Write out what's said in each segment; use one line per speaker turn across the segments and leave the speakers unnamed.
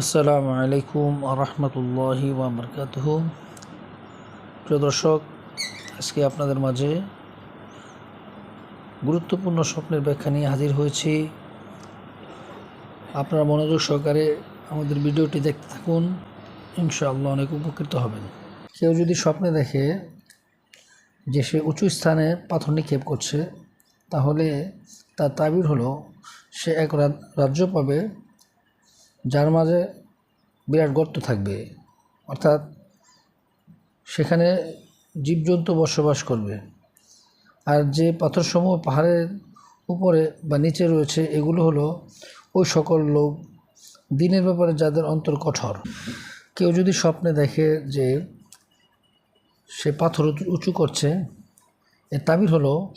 আসসালামু আলাইকুম আরহামতুল্লাহি ওবরকাতহ প্রিয় দর্শক, আজকে আপনাদের মাঝে গুরুত্বপূর্ণ স্বপ্নের ব্যাখ্যা নিয়ে হাজির হয়েছি। আপনারা মনোযোগ সহকারে আমাদের ভিডিওটি দেখতে থাকুন, ইনশাআল্লাহ অনেক উপকৃত হবেন। কেউ যদি স্বপ্নে দেখে যে সে উঁচু স্থানে পাথর নিক্ষেপ করছে, তাহলে তার তাবির হলো, সে এক রাজ্য পাবে যার মাঝে বিরাট গর্ত থাকবে। অর্থাৎ সেখানে জীবজন্তু বসবাস করবে। আর যে পাথরসমূহ পাহাড়ের উপরে বা নিচে রয়েছে, এগুলো হলো ওই সকল লোক দিনের ব্যাপারে যাদের অন্তর কঠোর। কেউ যদি স্বপ্নে দেখে যে সে পাথর উঁচু- করছে, এর তাবির হলো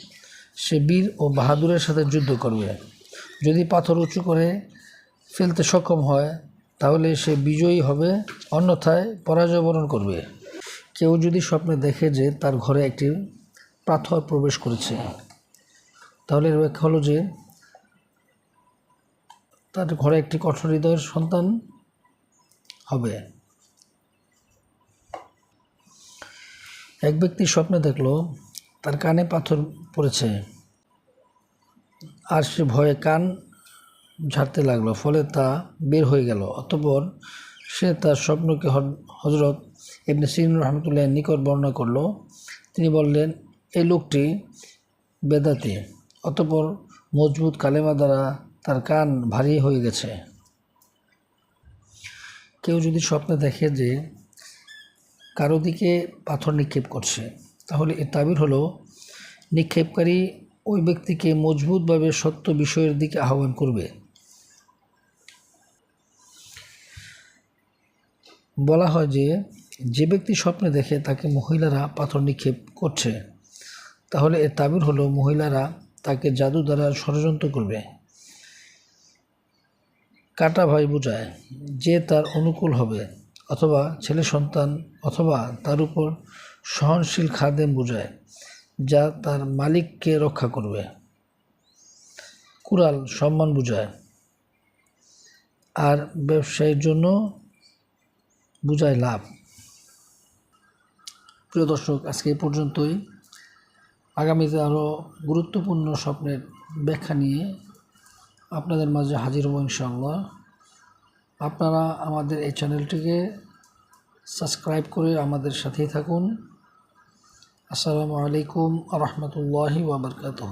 সে বীর ও বাহাদুরের সাথে যুদ্ধ করবে। যদি পাথর উঁচু করে ফেলতে সক্ষম হয়, তাহলে সে বিজয়ী হবে, অন্যথায় পরাজয় বরণ করবে। কেউ যদি স্বপ্নে দেখে যে তার ঘরে একটি পাথর প্রবেশ করেছে, তাহলে এর ব্যাখ্যা হলো যে তার ঘরে একটি কঠোর হৃদয়ের সন্তান হবে। এক ব্যক্তি স্বপ্নে দেখল তার কানে পাথর পড়েছে, আর সে ভয়ে কান ঝাড়তে লাগল, ফলে তা বের হয়ে গেল। অতপর সে তার স্বপ্নকে হজ- হজরত ইবনে সিন রহমতুল্লাহ নিকট বর্ণনা করল। তিনি বললেন, এই লোকটি বেদাতি, অতপর মজবুত কালেমা দ্বারা তার কান ভারী হয়ে গেছে। কেউ যদি স্বপ্নে দেখে যে কারও দিকে পাথর নিক্ষেপ করছে, তাহলে এর তাবির হলো, নিক্ষেপকারী ওই ব্যক্তিকে মজবুতভাবে সত্য বিষয়ের দিকে আহ্বান করবে। বলা হয় যে যে ব্যক্তি স্বপ্নে দেখে তাকে মহিলারা পাথর নিক্ষেপ করছে, তাহলে এর তাবির হলো মহিলারা তাকে জাদু দ্বারা ষড়যন্ত্র করবে। কাটা ভাই বোঝায়, যে তার অনুকূল হবে, অথবা ছেলে সন্তান অথবা তার উপর সহনশীল খাদেম বোঝায়, যা তার মালিককে রক্ষা করবে। কুরাল সম্মান বোঝায়, আর ব্যবসায়ীর জন্য বোঝায় লাভ। প্রিয় দর্শক, আজকে এই পর্যন্তই। আগামীতে আরও গুরুত্বপূর্ণ স্বপ্নের ব্যাখ্যা নিয়ে আপনাদের মাঝে হাজির হব ইনশাআল্লাহ। আপনারা আমাদের এই চ্যানেলটিকে সাবস্ক্রাইব করে আমাদের সাথেই থাকুন। আসসালামু আলাইকুম রহমতুল্লাহি ওবরকাতহ